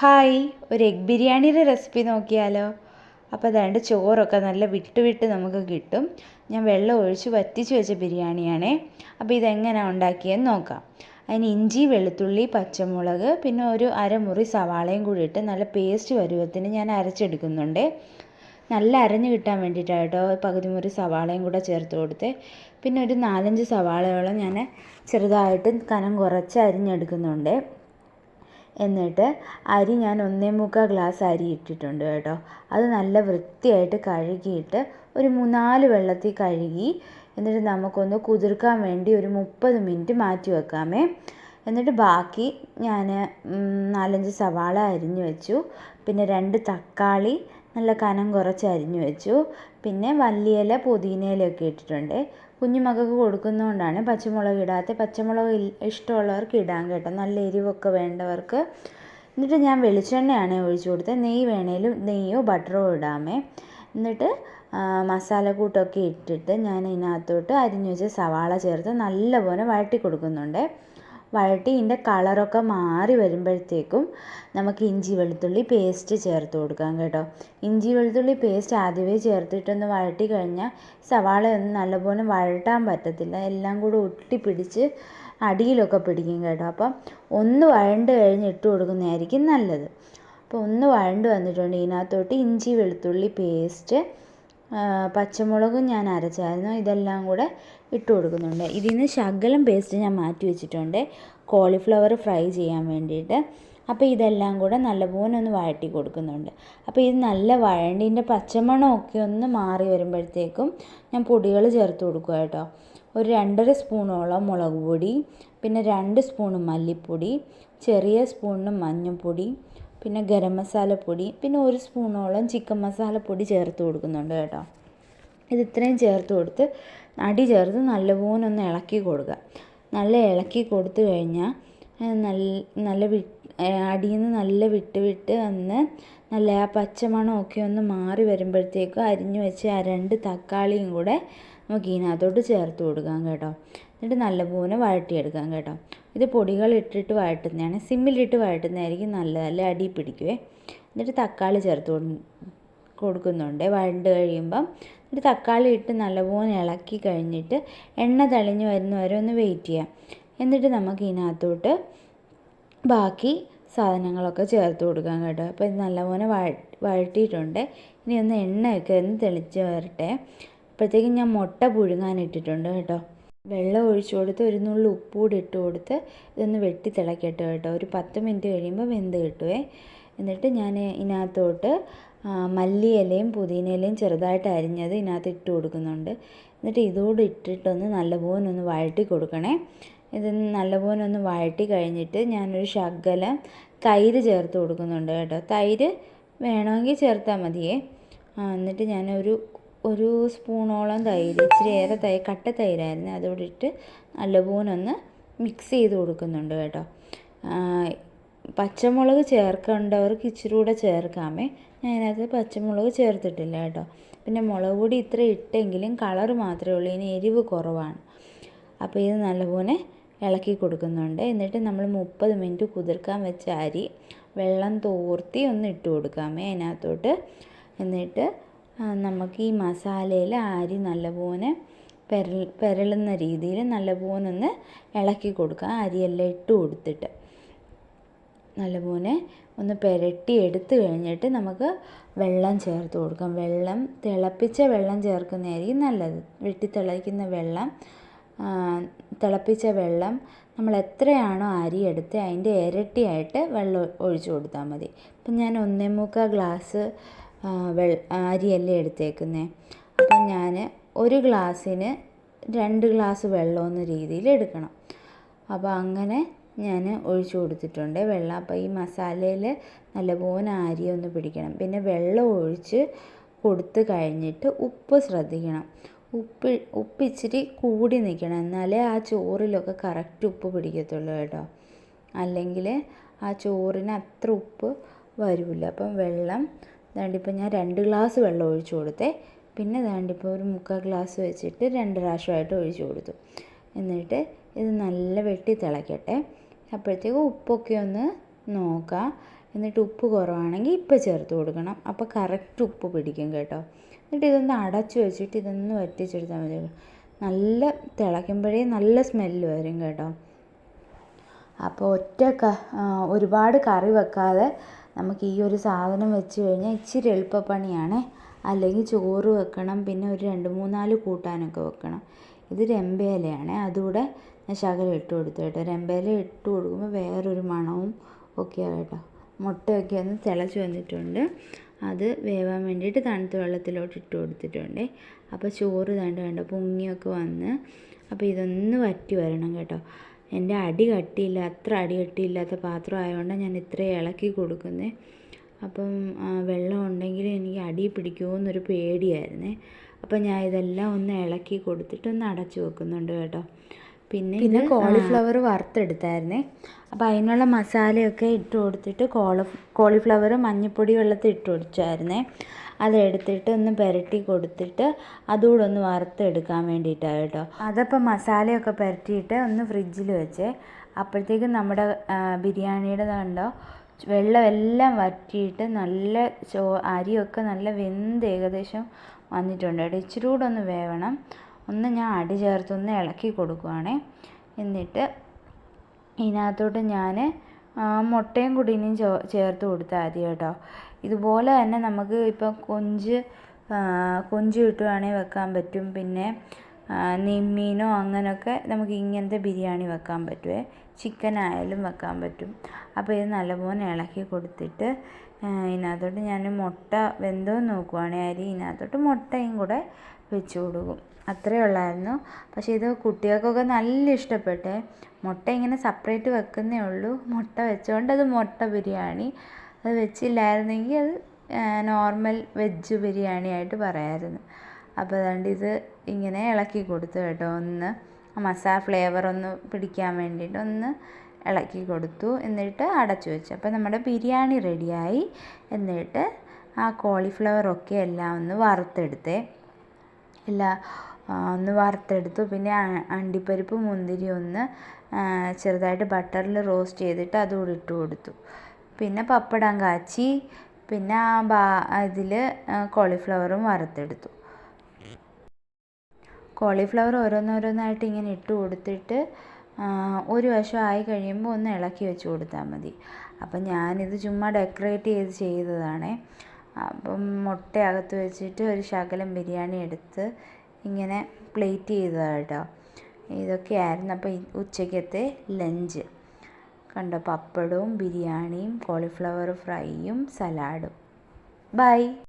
Hi ഒരു egg ബിരിയാണിയുടെ recipe നോക്കിയാലോ? അപ്പോൾ അതാണ്ട് ചോറൊക്കെ നല്ല വിട്ട് വിട്ട് നമുക്ക് കിട്ടും. ഞാൻ വെള്ളം ഒഴിച്ച് വറ്റിച്ച് വെച്ച ബിരിയാണിയാണേ. അപ്പോൾ ഇതെങ്ങനെയാണ് ഉണ്ടാക്കിയെന്ന് നോക്കാം. അതിന് ഇഞ്ചി വെളുത്തുള്ളി പച്ചമുളക് പിന്നെ ഒരു അരമുറി സവാളയും കൂടി ഇട്ട് നല്ല പേസ്റ്റ് പരുവത്തിന് ഞാൻ അരച്ചെടുക്കുന്നുണ്ട്. നല്ല അരഞ്ഞു കിട്ടാൻ വേണ്ടിയിട്ടാണ് കേട്ടോ പകുതി മുറി സവാളയും കൂടെ ചേർത്ത് കൊടുത്ത്. പിന്നെ ഒരു നാലഞ്ച് സവാളയോളം ഞാൻ ചെറുതായിട്ട് കനം കുറച്ച് അരിഞ്ഞെടുക്കുന്നുണ്ട്. എന്നിട്ട് അരി ഞാൻ ഒന്നേ മുക്കാൽ ഗ്ലാസ് അരി ഇട്ടിട്ടുണ്ട് കേട്ടോ. അത് നല്ല വൃത്തിയായിട്ട് കഴുകിയിട്ട് ഒരു മൂന്നാൽ വെള്ളത്തിൽ കഴുകി എന്നിട്ട് നമുക്കൊന്ന് കുതിർക്കാൻ വേണ്ടി ഒരു മുപ്പത് മിനിറ്റ് മാറ്റി വെക്കാമേ. എന്നിട്ട് ബാക്കി ഞാൻ നാലഞ്ച് സവാള അരിഞ്ഞു വെച്ചു. പിന്നെ രണ്ട് തക്കാളി നല്ല കനം കുറച്ച് അരിഞ്ഞു വെച്ചു. പിന്നെ വല്ലിയില പുതിനയിലൊക്കെ ഇട്ടിട്ടുണ്ട്. കുഞ്ഞുമക്കൾക്ക് കൊടുക്കുന്നതുകൊണ്ടാണ് പച്ചമുളക് ഇടാത്ത. പച്ചമുളക് ഇഷ്ടമുള്ളവർക്ക് ഇടാം കേട്ടോ. നല്ല എരിവൊക്കെ വേണ്ടവർക്ക്. എന്നിട്ട് ഞാൻ വെളിച്ചെണ്ണയാണ് ഒഴിച്ചു കൊടുത്തത് നെയ്യ് വേണേലും നെയ്യോ ബട്ടറോ ഇടാമേ. എന്നിട്ട് മസാലക്കൂട്ടൊക്കെ ഇട്ടിട്ട് ഞാൻ ഇതിനകത്തോട്ട് അരിഞ്ഞു വെച്ച സവാള ചേർത്ത് നല്ലപോലെ വഴറ്റി കൊടുക്കുന്നുണ്ട്. വഴട്ടി കളറൊക്കെ മാറി വരുമ്പോഴത്തേക്കും നമുക്ക് ഇഞ്ചി വെളുത്തുള്ളി പേസ്റ്റ് ചേർത്ത് കൊടുക്കാം കേട്ടോ. ഇഞ്ചി വെളുത്തുള്ളി പേസ്റ്റ് ആദ്യമേ ചേർത്തിട്ടൊന്ന് വഴട്ടി കഴിഞ്ഞാൽ സവാളയൊന്നും നല്ലപോലെ വഴട്ടാൻ പറ്റത്തില്ല. എല്ലാം കൂടെ ഒട്ടിപ്പിടിച്ച് അടിയിലൊക്കെ പിടിക്കും കേട്ടോ. അപ്പം ഒന്ന് വഴണ്ട് കഴിഞ്ഞ് ഇട്ട് കൊടുക്കുന്നതായിരിക്കും നല്ലത്. അപ്പോൾ ഒന്ന് വഴണ്ട് വന്നിട്ടുണ്ട് ഇതിനകത്തോട്ട് ഇഞ്ചി വെളുത്തുള്ളി പേസ്റ്റ് പച്ചമുളകും ഞാൻ അരച്ചായിരുന്നു. ഇതെല്ലാം കൂടെ ഇട്ട് കൊടുക്കുന്നുണ്ട്. ഇതിൽ നിന്ന് ശകലം പേസ്റ്റ് ഞാൻ മാറ്റി വെച്ചിട്ടുണ്ട്. കോളിഫ്ലവർ ഫ്രൈ ചെയ്യാൻ വേണ്ടിയിട്ട്. അപ്പോൾ ഇതെല്ലാം കൂടെ നല്ലപോലെ ഒന്ന് വഴറ്റി കൊടുക്കുന്നുണ്ട്. അപ്പോൾ ഇത് നല്ല വഴണ്ടിന്റെ പച്ചമണമൊക്കെ ഒന്ന് മാറി വരുമ്പോഴത്തേക്കും ഞാൻ പൊടികൾ ചേർത്ത് കൊടുക്കുക കേട്ടോ. ഒരു രണ്ടര സ്പൂണോളം മുളക് പൊടി പിന്നെ രണ്ട് സ്പൂൺ മല്ലിപ്പൊടി ചെറിയ സ്പൂണിന് മഞ്ഞൾപ്പൊടി പിന്നെ ഗരം മസാലപ്പൊടി പിന്നെ ഒരു സ്പൂണോളം ചിക്കൻ മസാലപ്പൊടി ചേർത്ത് കൊടുക്കുന്നുണ്ട് കേട്ടോ. ഇത് ഇത്രയും ചേർത്ത് കൊടുത്ത് അടി ചേർത്ത് നല്ലപോലെ ഒന്ന് ഇളക്കി കൊടുക്കുക. നല്ല ഇളക്കി കൊടുത്തു കഴിഞ്ഞാൽ നല്ല നല്ല വി അടിയിൽ നിന്ന് നല്ല വിട്ട് വിട്ട് വന്ന് നല്ല ആ പച്ചമണമൊക്കെ ഒന്ന് മാറി വരുമ്പോഴത്തേക്കും അരിഞ്ഞു വെച്ച് ആ രണ്ട് തക്കാളിയും കൂടെ നമുക്ക് ഇതിനകത്തോട്ട് ചേർത്ത് കൊടുക്കാം കേട്ടോ. എന്നിട്ട് നല്ലപോലെ വഴറ്റിയെടുക്കാം കേട്ടോ. ഇത് പൊടികൾ ഇട്ടിട്ട് വഴറ്റുന്നതാണ്. സിമ്മിലിട്ട് വഴറ്റുന്നതായിരിക്കും നല്ലത്. അല്ലെ അടി പിടിക്കുവേ. എന്നിട്ട് തക്കാളി ചേർത്ത് കൊടുക്കുന്നുണ്ട്. വഴണ്ട് കഴിയുമ്പം എന്നിട്ട് തക്കാളി ഇട്ട് നല്ലപോലെ ഇളക്കി കഴിഞ്ഞിട്ട് എണ്ണ തെളിഞ്ഞ് വരുന്ന വരെ ഒന്ന് വെയിറ്റ് ചെയ്യാം. എന്നിട്ട് നമുക്ക് ഇതിനകത്തോട്ട് ബാക്കി സാധനങ്ങളൊക്കെ ചേർത്ത് കൊടുക്കാം കേട്ടോ. അപ്പോൾ ഇത് നല്ലപോലെ വഴ വഴട്ടിയിട്ടുണ്ട് ഇനി ഒന്ന് എണ്ണയൊക്കെ ഒന്ന് തെളിച്ച് വരട്ടെ. അപ്പോഴത്തേക്കും ഞാൻ മുട്ട പുഴുങ്ങാൻ ഇട്ടിട്ടുണ്ട് കേട്ടോ. വെള്ളം ഒഴിച്ചു കൊടുത്ത് ഒരു നുള്ളി ഉപ്പ് കൂടി ഇട്ട് കൊടുത്ത് ഇതൊന്ന് വെട്ടി തിളക്കട്ടെ കേട്ടോ. ഒരു പത്ത് മിനിറ്റ് കഴിയുമ്പോൾ വെന്ത് കിട്ടുവേ. എന്നിട്ട് ഞാൻ ഇതിനകത്തോട്ട് മല്ലിയിലയും പുതിനയിലയും ചെറുതായിട്ട് അരിഞ്ഞത് ഇതിനകത്ത് ഇട്ട് കൊടുക്കുന്നുണ്ട്. എന്നിട്ട് ഇതോട് ഇട്ടിട്ടൊന്ന് നല്ലപോലെ ഒന്ന് വഴറ്റി കൊടുക്കണേ. ഇത് നല്ലപോലെ ഒന്ന് വഴറ്റി കഴിഞ്ഞിട്ട് ഞാനൊരു ശകലം തൈര് ചേർത്ത് കൊടുക്കുന്നുണ്ട് കേട്ടോ. തൈര് വേണമെങ്കിൽ ചേർത്താൽ മതിയേ. എന്നിട്ട് ഞാനൊരു ഒരു സ്പൂണോളം തൈര് ഇച്ചിരി ഏറെ തൈ കട്ട തൈരായിരുന്നു. അതോടിട്ട് നല്ലപോലെ ഒന്ന് മിക്സ് ചെയ്ത് കൊടുക്കുന്നുണ്ട് കേട്ടോ. പച്ചമുളക് ചേർക്കേണ്ടവർക്ക് ഇച്ചിരി കൂടെ ചേർക്കാമേ. ഞാൻ പച്ചമുളക് ചേർത്തിട്ടില്ല കേട്ടോ. പിന്നെ മുളക് പൊടി ഇത്ര ഇട്ടെങ്കിലും കളർ മാത്രമേ ഉള്ളൂ. ഇനി എരിവ് കുറവാണ്. അപ്പോൾ ഇത് നല്ലപോലെ ഇളക്കി കൊടുക്കുന്നുണ്ട്. എന്നിട്ട് നമ്മൾ മുപ്പത് മിനിറ്റ് കുതിർക്കാൻ വെച്ച അരി വെള്ളം തോർത്തി ഒന്ന് ഇട്ട് കൊടുക്കാമേ അതിനകത്തോട്ട്. എന്നിട്ട് നമുക്ക് ഈ മസാലയിൽ അരി നല്ലപോലെ പെരൽ പെരളുന്ന രീതിയിൽ നല്ലപോലെ ഒന്ന് ഇളക്കി കൊടുക്കാം. അരിയെല്ലാം ഇട്ട് കൊടുത്തിട്ട്. നല്ലപോലെ ഒന്ന് പുരട്ടി എടുത്ത് കഴിഞ്ഞിട്ട് നമുക്ക് വെള്ളം ചേർത്ത് കൊടുക്കാം. വെള്ളം തിളപ്പിച്ച വെള്ളം ചേർക്കുന്നതായിരിക്കും നല്ലത്. വെട്ടി തിളയ്ക്കുന്ന വെള്ളം തിളപ്പിച്ച വെള്ളം നമ്മൾ എത്രയാണോ അരി എടുത്ത് അതിന്റെ ഇരട്ടിയായിട്ട് വെള്ളം ഒഴിച്ചു കൊടുത്താൽ മതി. ഇപ്പം ഞാൻ ഒന്നേ മുക്കാൽ ഗ്ലാസ് വെ അരിയല്ലേ എടുത്തേക്കുന്നത് അപ്പം ഞാൻ ഒരു ഗ്ലാസ്സിന് രണ്ട് ഗ്ലാസ് വെള്ളം എന്ന രീതിയിൽ എടുക്കണം. അപ്പോൾ അങ്ങനെ ഞാൻ ഒഴിച്ചു കൊടുത്തിട്ടുണ്ട്. വെള്ളം അപ്പോൾ ഈ മസാലയിൽ നല്ലപോലെ അരി ഒന്ന് പിടിക്കണം. പിന്നെ വെള്ളം ഒഴിച്ച് കൊടുത്ത് കഴിഞ്ഞിട്ട് ഉപ്പ് ശ്രദ്ധിക്കണം. ഉപ്പ് ഉപ്പ് ഇച്ചിരി കൂടി നിൽക്കണം എന്നാലേ ആ ചോറിലൊക്കെ കറക്റ്റ് ഉപ്പ് പിടിക്കത്തുള്ളൂ കേട്ടോ. അല്ലെങ്കിൽ ആ ചോറിന് അത്ര ഉപ്പ് വരില്ല അപ്പം വെള്ളം ദാണ്ടിപ്പോൾ ഞാൻ രണ്ട് ഗ്ലാസ് വെള്ളം ഒഴിച്ചു കൊടുത്തേ. പിന്നെ ദാണ്ടിപ്പോൾ ഒരു മുക്കാൽ ഗ്ലാസ് വെച്ചിട്ട് രണ്ട് പ്രാവശ്യമായിട്ട് ഒഴിച്ചു കൊടുത്തു. എന്നിട്ട് ഇത് നല്ല വെട്ടി തിളയ്ക്കട്ടെ അപ്പോഴത്തേക്കും ഉപ്പൊക്കെ ഒന്ന് നോക്കാം എന്നിട്ട് ഉപ്പ് കുറവാണെങ്കിൽ ഇപ്പം ചേർത്ത് കൊടുക്കണം. അപ്പോൾ കറക്റ്റ് ഉപ്പ് പിടിക്കും കേട്ടോ. എന്നിട്ട് ഇതൊന്ന് അടച്ചു വെച്ചിട്ട് ഇതൊന്ന് വറ്റിച്ചെടുത്താൽ മതി. നല്ല തിളയ്ക്കുമ്പോഴേ നല്ല സ്മെല്ല് വരും കേട്ടോ. അപ്പോൾ ഒറ്റ ക ഒരുപാട് കറി വെക്കാതെ നമുക്ക് ഈ ഒരു സാധനം വെച്ച് കഴിഞ്ഞാൽ ഇച്ചിരി എളുപ്പപ്പണിയാണ്. അല്ലെങ്കിൽ ചോറ് വെക്കണം. പിന്നെ ഒരു രണ്ട് മൂന്നാൽ കൂട്ടാനൊക്കെ വെക്കണം. ഇത് രമ്പയിലയാണ് അതുകൂടെ ശകലം ഇട്ട് കൊടുത്തു കേട്ടോ. രമ്പയില ഇട്ട് കൊടുക്കുമ്പോൾ വേറൊരു മണവും ഒക്കെയാണ് കേട്ടോ. മുട്ടയൊക്കെ ഒന്ന് തിളച്ച് വന്നിട്ടുണ്ട്. അത് വേവാൻ വേണ്ടിയിട്ട് തണുത്ത വെള്ളത്തിലോട്ട് ഇട്ട് കൊടുത്തിട്ടുണ്ട്. അപ്പോൾ ചോറ് തണ്ട് കണ്ടോ പൊങ്ങിയൊക്കെ വന്ന്. അപ്പോൾ ഇതൊന്ന് വറ്റി വരണം കേട്ടോ. എന്റെ അടി കട്ടിയില്ല അത്ര അടി കട്ടിയില്ലാത്ത പാത്രം ആയതുകൊണ്ടാണ് ഞാൻ ഇത്രയും ഇളക്കി കൊടുക്കുന്നത് അപ്പം വെള്ളം ഉണ്ടെങ്കിൽ എനിക്ക് അടി പിടിക്കുമോ എന്നൊരു പേടിയായിരുന്നേ. അപ്പം ഞാൻ ഇതെല്ലാം ഒന്ന് ഇളക്കി കൊടുത്തിട്ട് ഒന്ന് അടച്ചു വെക്കുന്നുണ്ട് കേട്ടോ. പിന്നെ പിന്നെ കോളിഫ്ലവർ വറുത്തെടുത്തായിരുന്നേ. അപ്പോൾ അതിനുള്ള മസാലയൊക്കെ ഇട്ട് കൊടുത്തിട്ട് കോള കോളിഫ്ലവർ മഞ്ഞൾപ്പൊടി വെള്ളത്തിൽ ഇട്ട് കൊടുത്തായിരുന്നേ. അതെടുത്തിട്ട് ഒന്ന് പുരട്ടി കൊടുത്തിട്ട് അതുകൂടെ ഒന്ന് വറുത്തെടുക്കാൻ വേണ്ടിയിട്ടാണ് കേട്ടോ. അതപ്പോൾ മസാലയൊക്കെ പുരട്ടിയിട്ട് ഒന്ന് ഫ്രിഡ്ജിൽ വെച്ചേ. അപ്പോഴത്തേക്കും നമ്മുടെ ബിരിയാണിയുടെ കണ്ടോ വെള്ളമെല്ലാം വറ്റിയിട്ട് നല്ല ചോ അരിയൊക്കെ നല്ല വെന്ത് ഏകദേശം വന്നിട്ടുണ്ട് കേട്ടോ. ഇച്ചിരി കൂടെ ഒന്ന് വേവണം. ഒന്ന് ഞാൻ അടി ചേർത്തൊന്ന് ഇളക്കി കൊടുക്കുവാണേ. എന്നിട്ട് ഇതിനകത്തോട്ട് ഞാൻ മുട്ടയും കൂടി ചേർത്ത് കൊടുത്താൽ മതി കേട്ടോ. ഇതുപോലെ തന്നെ നമുക്ക് ഇപ്പോൾ കൊഞ്ച് കൊഞ്ച് കിട്ടുവാണെങ്കിൽ വെക്കാൻ പറ്റും. പിന്നെ നെയ്മീനോ അങ്ങനെയൊക്കെ നമുക്ക് ഇങ്ങനത്തെ ബിരിയാണി വെക്കാൻ പറ്റുമേ ചിക്കൻ ആയാലും വെക്കാൻ പറ്റും. അപ്പോൾ ഇത് നല്ലപോലെ ഇളക്കി കൊടുത്തിട്ട് ഇതിനകത്തോട്ട് ഞാൻ മുട്ട വെന്തോ നോക്കുവാണേ. അരി ഇതിനകത്തോട്ട് മുട്ടയും കൂടെ വെച്ച് കൊടുക്കും. അത്രയേ ഉള്ളായിരുന്നു. പക്ഷേ ഇത് കുട്ടികൾക്കൊക്കെ നല്ല ഇഷ്ടപ്പെട്ടേ. മുട്ട ഇങ്ങനെ സെപ്പറേറ്റ് വെക്കുന്നേ ഉള്ളൂ. മുട്ട വെച്ചുകൊണ്ട് അത് മുട്ട ബിരിയാണി. അത് വെച്ചില്ലായിരുന്നെങ്കിൽ അത് നോർമൽ വെജ് ബിരിയാണി ആയിട്ട് പറയായിരുന്നു. അപ്പോൾ അതുകൊണ്ട് ഇത് ഇങ്ങനെ ഇളക്കി കൊടുത്തു കേട്ടോ. ഒന്ന് മസാല ഫ്ലേവർ ഒന്ന് പിടിക്കാൻ വേണ്ടിയിട്ട് ഒന്ന് ഇളക്കി കൊടുത്തു. എന്നിട്ട് അടച്ചു വെച്ചു. അപ്പോൾ നമ്മുടെ ബിരിയാണി റെഡിയായി. എന്നിട്ട് ആ കോളിഫ്ലവർ ഒക്കെ എല്ലാം ഒന്ന് വറുത്തെടുത്തേ. എല്ലാ ഒന്ന് വറുത്തെടുത്തു. പിന്നെ അണ്ടിപ്പരിപ്പ് മുന്തിരി ഒന്ന് ചെറുതായിട്ട് ബട്ടറിൽ റോസ്റ്റ് ചെയ്തിട്ട് അതുകൂടി ഇട്ട് കൊടുത്തു. പിന്നെ പപ്പടം കാച്ചി. പിന്നെ ആ ബാ ഇതിൽ കോളിഫ്ലവറും വറുത്തെടുത്തു. കോളിഫ്ലവർ ഓരോന്നോരോന്നായിട്ട് ഇങ്ങനെ ഇട്ട് കൊടുത്തിട്ട് ഒരു വശം ആയി കഴിയുമ്പോൾ ഒന്ന് ഇളക്കി വെച്ച് കൊടുത്താൽ മതി. അപ്പം ഞാനിത് ചുമ്മാ ഡെക്കറേറ്റ് ചെയ്ത് ചെയ്തതാണേ. അപ്പം മുട്ട അകത്ത് വെച്ചിട്ട് ഒരു ശകലം ബിരിയാണി എടുത്ത് ഇങ്ങനെ പ്ലേറ്റ് ചെയ്തതാണ് കേട്ടോ. ഇതൊക്കെയായിരുന്നു അപ്പോൾ ഉച്ചയ്ക്കത്തെ ലഞ്ച്. കണ്ടോ പപ്പടവും ബിരിയാണിയും കോളിഫ്ലവർ ഫ്രൈയും സലാഡും. ബൈ.